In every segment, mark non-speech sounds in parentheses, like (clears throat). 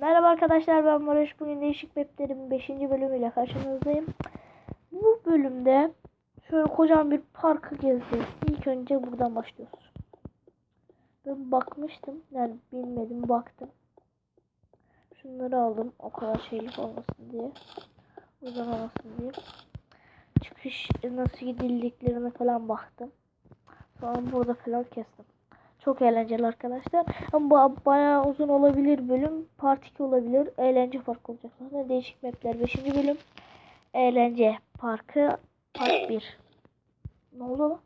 Merhaba arkadaşlar ben Barış. Bugün Değişik Map'lerin 5. bölümüyle karşınızdayım. Bu bölümde şöyle kocaman bir parkı gezeceğiz. İlk önce buradan başlıyoruz. Ben bakmıştım. Yani bilmedim baktım. Şunları aldım. O kadar şeylik olmasın diye. Uzamamasın diye. Çıkış nasıl gidildiklerine falan baktım. Sonra burada falan kestim. Çok eğlenceli arkadaşlar. Ama bu bayağı uzun olabilir bölüm. Part 2 olabilir. Eğlence parkı olacak. Zaten değişik mapler. 5. bölüm. Eğlence parkı part (clears throat) 1. Ne oldu lan?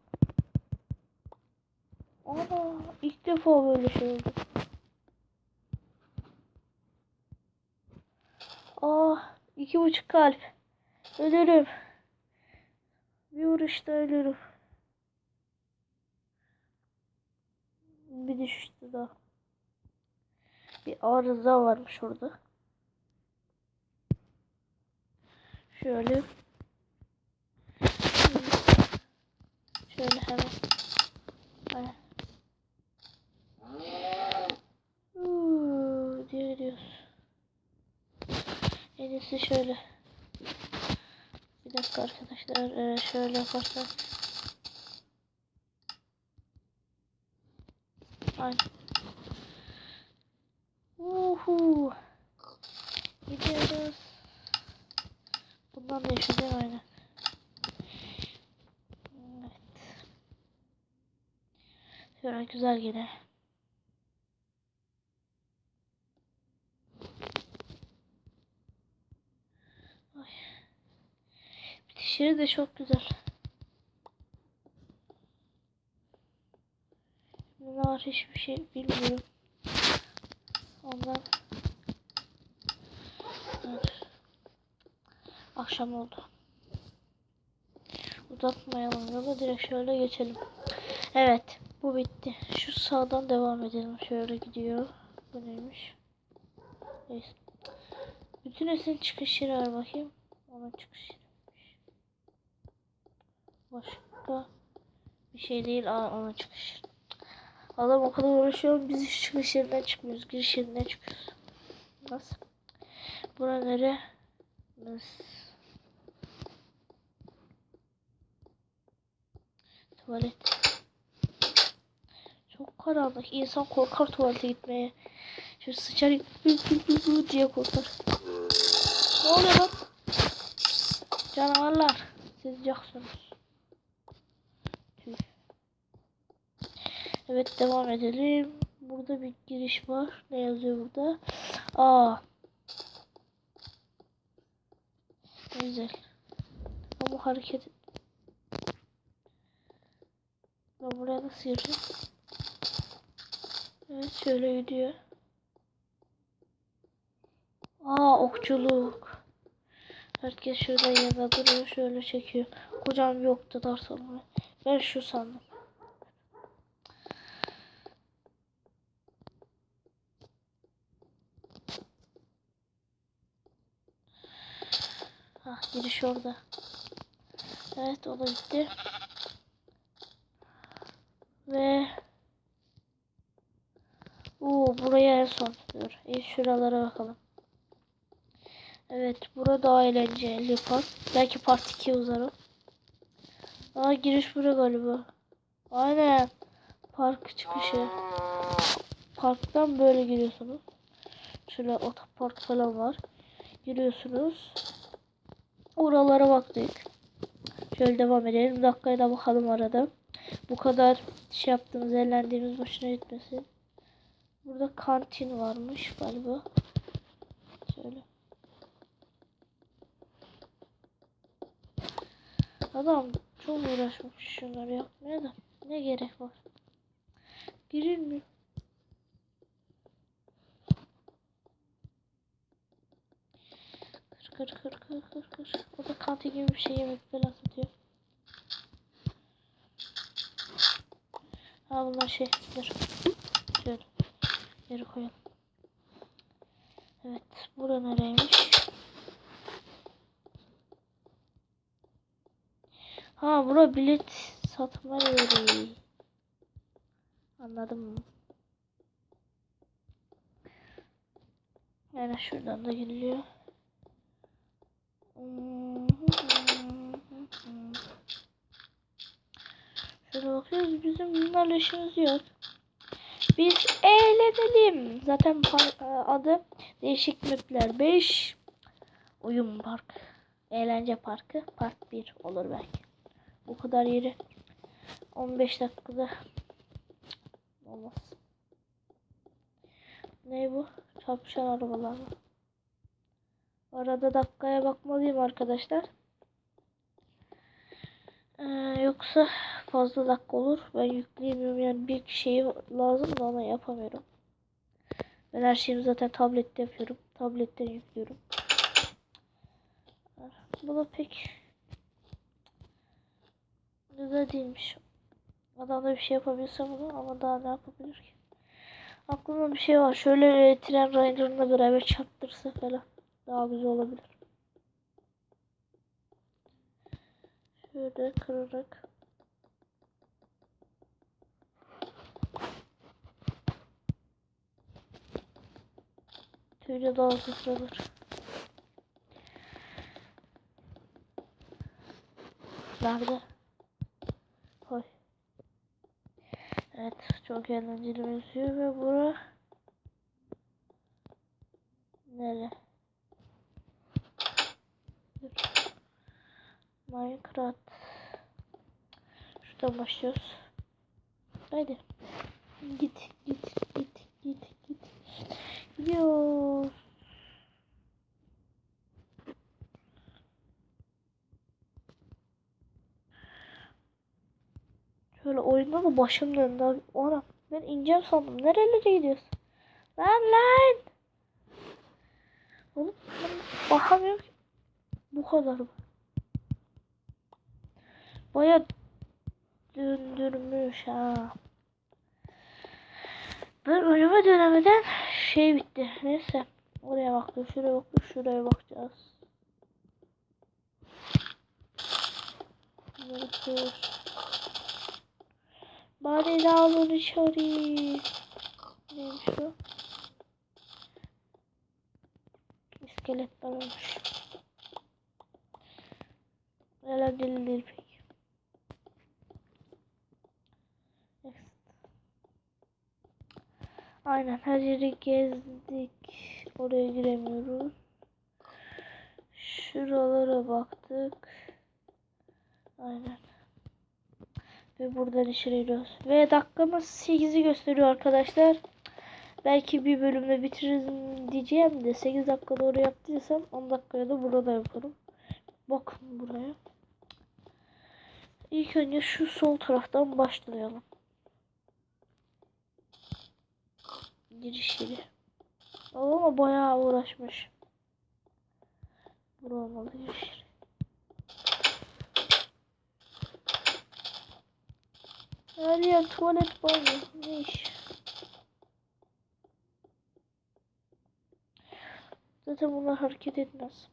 Ana ilk defa böyle şey oldu. Ah iki buçuk kalp. Ölürüm. Bir vuruşta ölürüm. Bir daha. Bir arıza varmış orada. Şöyle. Şöyle hemen. Aynen. Diye gidiyoruz. En iyisi şöyle. Bir dakika arkadaşlar. Ee, şöyle yaparsak. Aynen. Uhu. Gidiyoruz. Bundan da yaşayacağım aynen. Evet. Gene. Ay. Bitişleri de çok güzel. Ne var hiçbir şey bilmiyorum. Ondan akşam oldu. Uzatmayalım yolu direkt şöyle geçelim. Evet bu bitti. Şu sağdan devam edelim. Şöyle gidiyor. Bu neymiş? Neyse. Bütün esin çıkış yeri var bakayım. Onun çıkış yeriymiş. Başka bir şey değil. Aa, onun çıkış yeri. Adam o kadar uğraşıyor. Biz hiç çıkış yerinden çıkmıyoruz. Giriş yerinden çıkıyoruz. Nasıl? Bura nere? Nasıl? Tuvalet. Karanlık. İnsan korkar tuvalete gitmeye. Şöyle sıçar diye korkar. Ne oluyor lan? Canavarlar. Siz yaksınız. Evet devam edelim. Burada bir giriş var. Ne yazıyor burada? Aa. Güzel. Ama hareket Ben buraya nasıl gireceğim? Evet şöyle gidiyor. Aa okçuluk. Herkes şurada yanında duruyor. Şöyle çekiyor. Kocam yoktu dar sanırım. Ben şu sandım. Ah giriş orada. Evet o da bitti. Ve Oo buraya en son. Dur. İyi şuralara bakalım. Evet burada daha eğlenceli park. Belki part 2 uzarım. Aa giriş buraya galiba. Aynen. Park çıkışı. Parktan böyle giriyorsunuz. Şöyle otopark falan var. Giriyorsunuz. Oralara baktık. Şöyle devam edelim. Dakikaya da bakalım arada. Bu kadar şey yaptığımız, eğlendiğimiz boşuna gitmesin. Burada kantin varmış galiba. Şöyle. Adam çok uğraşmış şunları yapmaya da. Ne gerek var? Girilmiyor. Kır kır kır kır kır kır. O da kantin gibi bir şey yemek falan satıyor. Ha bunlar şey. Dur. Şöyle. Yere koyalım. Evet. Bura nereymiş? Ha bura bilet satma yeri. Anladım. Yani şuradan da giriliyor. Şöyle bakıyoruz. Bizim bunlarla işimiz yok. Biz eğlenelim. Zaten par- adı değişik mapler 5 oyun park. Eğlence parkı part 1 olur belki. Bu kadar yeri 15 dakikada olmaz. Ne bu? Çarpışan arabalar mı? Arada dakikaya bakmalıyım arkadaşlar. Ee, yoksa fazla dakika olur. Ben yükleyemiyorum yani bir şey lazım da ona yapamıyorum. Ben her şeyimi zaten tablette yapıyorum. Tabletten yüklüyorum. Bu da pek güzel değilmiş. Adam da bir şey yapabilse bunu ama daha ne yapabilir ki? Aklımda bir şey var. Şöyle e, tren raylarına beraber çarptırsa falan daha güzel olabilir. Şöyle kırarak. Şöyle daha hızlanır. Nerede? Koy. Evet çok eğlenceli benziyor ve bura nere? Minecraft. Şuradan başlıyoruz. Haydi. Git git git git git. Gidiyoruz. Oyunda da başım döndü. Ona ben ineceğim sandım. Nerelere gidiyorsun? Lan lan. Oğlum ben bakamıyorum ki. Bu kadar mı? Baya döndürmüş ha. Ben önüme dönemeden şey bitti. Neyse. Oraya baktım, şuraya baktım, şuraya bakacağız. Bakıyoruz. Bari dağılır dışarı. Neymiş bu? İskeletler olmuş. Eğlenceli değil pek. Next. Aynen her yeri gezdik. Oraya giremiyoruz. Şuralara baktık. Aynen. Ve buradan içeri giriyoruz. Ve dakikamız 8'i gösteriyor arkadaşlar. Belki bir bölümde bitiririz diyeceğim de 8 dakika doğru yaptıysam 10 dakikaya da burada yaparım. Bakın buraya. İlk önce şu sol taraftan başlayalım. Giriş yeri. Ama bayağı uğraşmış. Bura olmalı giriş yeri. Her yer tuvalet banyo. Ne iş? Zaten bunlar hareket etmez.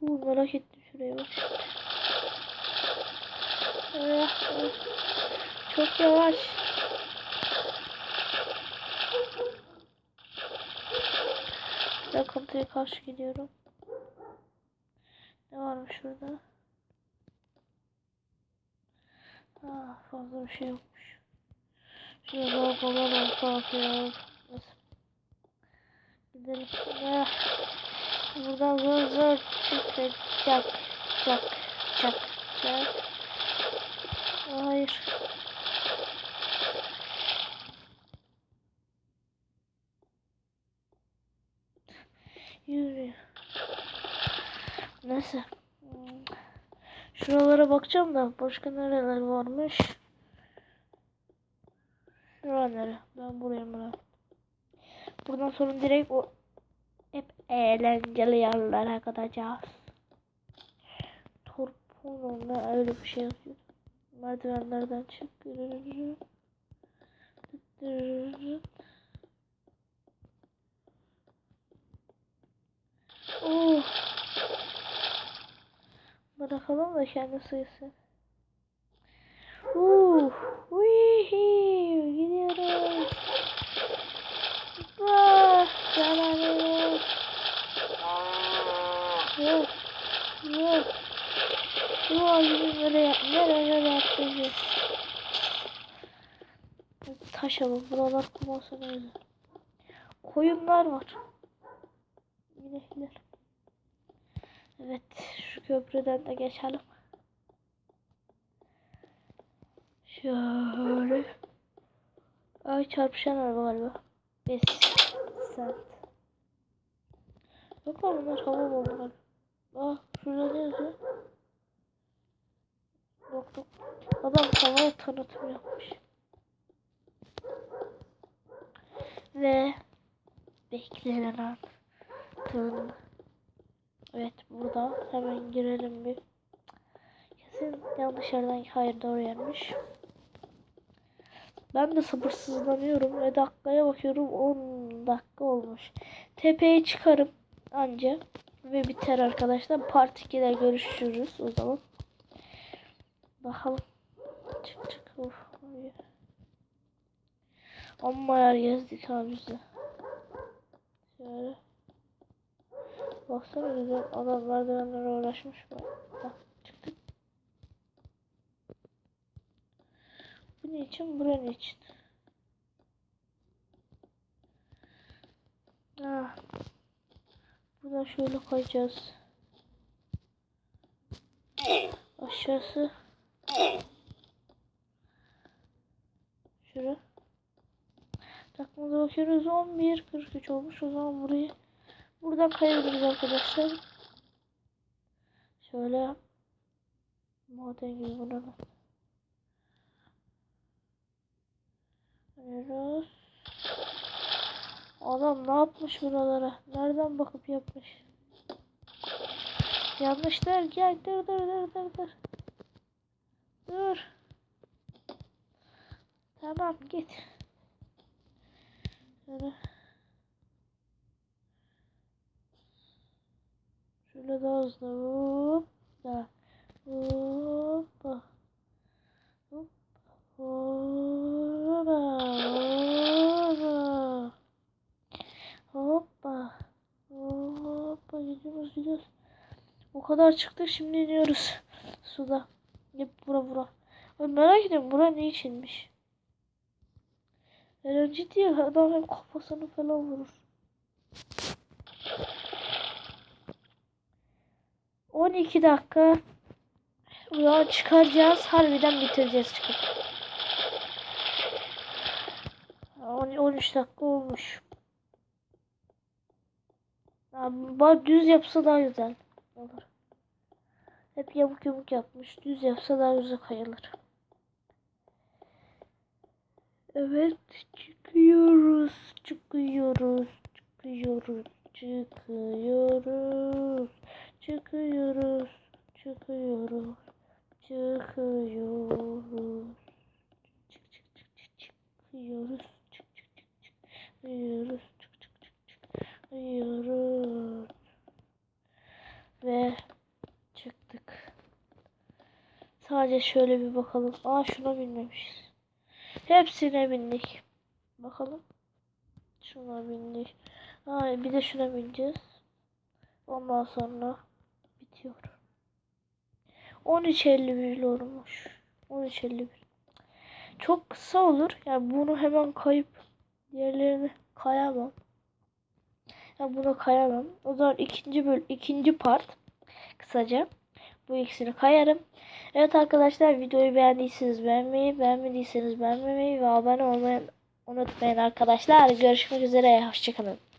Uuu merak ettim şuraya bak. Ah, ah. Çok yavaş. Yakıntıya karşı gidiyorum. Ne varmış şurada? Ah fazla bir şey yokmuş. Lavabo var kalkıyor. Neyse. Gidelim. Ah. Buradan zor zor çıkacak. Çak çak çak çak. Hayır. Yürü. Neyse. Şuralara bakacağım da başka nereler varmış. Şura? Ben buraya mı? Buradan sonra direkt o hep eğlenceli yerlere gideceğiz. Torpon ne öyle bir şey yazıyor. Merdivenlerden çık. Oh. Bırakalım da kendi sıyırsın. Uh, uihi, gidiyoruz. Ananı. Yok. Yok. Bu ağacını böyle yap. Nereye yaptıracağız? Taş alın. Buralar kum öyle. Koyunlar var. İnekler. Evet. Şu köprüden de geçelim. Şöyle. Ay çarpışan araba galiba. 5 saat. Yok lan bunlar hava bombaları. Aa şurada ne yazıyor? Yok yok. Adam havaya tanıtım yapmış. Ve beklenen an. Tığın. Evet burada hemen girelim bir. Kesin yanlış yerden hayır doğru yermiş. Ben de sabırsızlanıyorum ve dakikaya bakıyorum 10 dakika olmuş. Tepeye çıkarım anca ve biter arkadaşlar. Part 2'de görüşürüz o zaman. Bakalım. Çık çık. Of. Amma yer gezdik abi biz de. Şöyle. Baksana güzel adam merdivenlere uğraşmış. Bak, bak çıktık. Bu ne için? Buranın için. Ah. Buradan şöyle koyacağız. Aşağısı. Şura. Takmada bakıyoruz 11 43 olmuş o zaman burayı buradan kayabiliriz arkadaşlar. Şöyle maden gibi buna bak. Arıyoruz. Adam ne yapmış buralara? Nereden bakıp yapmış? Yanlış der. Gel dur dur dur dur dur. Dur. Tamam git. Şöyle. Şöyle daha hızlı. Hoppa. Hoppa. Hoppa. Hoppa. Hoppa. Hoppa. Gidiyoruz gidiyoruz. O kadar çıktık şimdi iniyoruz. Suda. Hep bura bura. Ay merak ediyorum bura ne içinmiş. Eğlence değil adam hem kafasını falan vurur. 12 dakika Buradan çıkaracağız. Harbiden bitireceğiz çıkıp. 10 13 dakika olmuş. Abi düz yapsa daha güzel olur. Hep yamuk yamuk yapmış. Düz yapsa daha güzel kayılır. Evet çıkıyoruz. Çıkıyoruz. Çıkıyoruz. Çıkıyoruz. Çıkıyoruz. Çıkıyoruz. Çıkıyoruz. Çık çık çık çık çıkıyoruz. Çık çık çık çıkıyoruz. Çık çık çık çıkıyoruz. Ve çıktık. Sadece şöyle bir bakalım. Aa şuna binmemişiz. Hepsine bindik. Bakalım. Şuna bindik. Aa bir de şuna bineceğiz. Ondan sonra. 13.51 olmuş. 13.51. Çok kısa olur. Yani bunu hemen kayıp diğerlerini kayamam. Yani buna kayamam. O zaman ikinci böl ikinci part kısaca bu ikisini kayarım. Evet arkadaşlar videoyu beğendiyseniz beğenmeyi, beğenmediyseniz beğenmemeyi ve abone olmayı unutmayın arkadaşlar. Görüşmek üzere. Hoşçakalın.